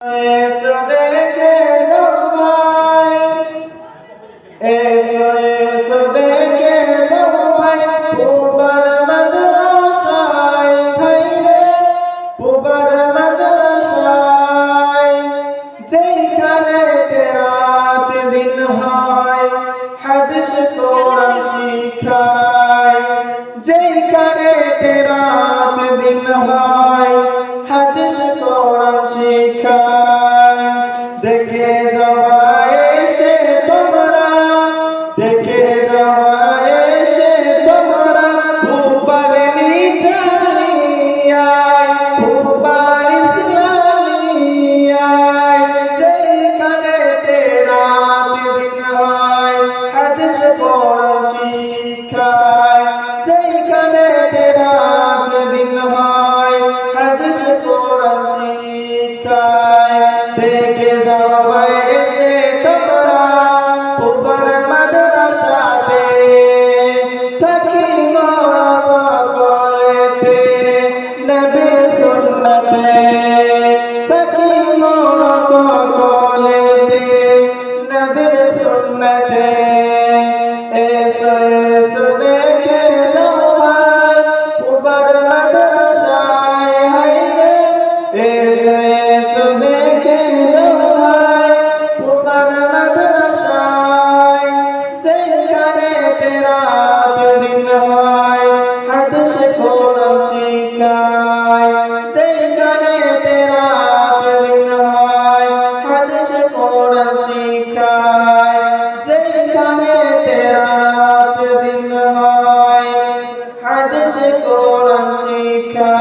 এসো দেখে যাও ভাই দেখে যাওয়া এসে তোমরা, দেখে যাওয়া এসে তোমরা উপর নিচাইয়ায় উপর যেখানে রাত দিন হয়, হাদিস কোরআন শিখায় যেখানে রাত দিন হয়, হাদিস কোরআন শিখায় নবীর সুন্নতে এসে সুনে কে জামাই উবার মাদ্রাসায় হাইরে এসে সুনে কে জামাই উবার মাদ্রাসায় যেখানে তেরা দিন হয় হাদিস কোরআন শিখায় শিক্ষায় হাদিসে কোরআন শিক্ষায়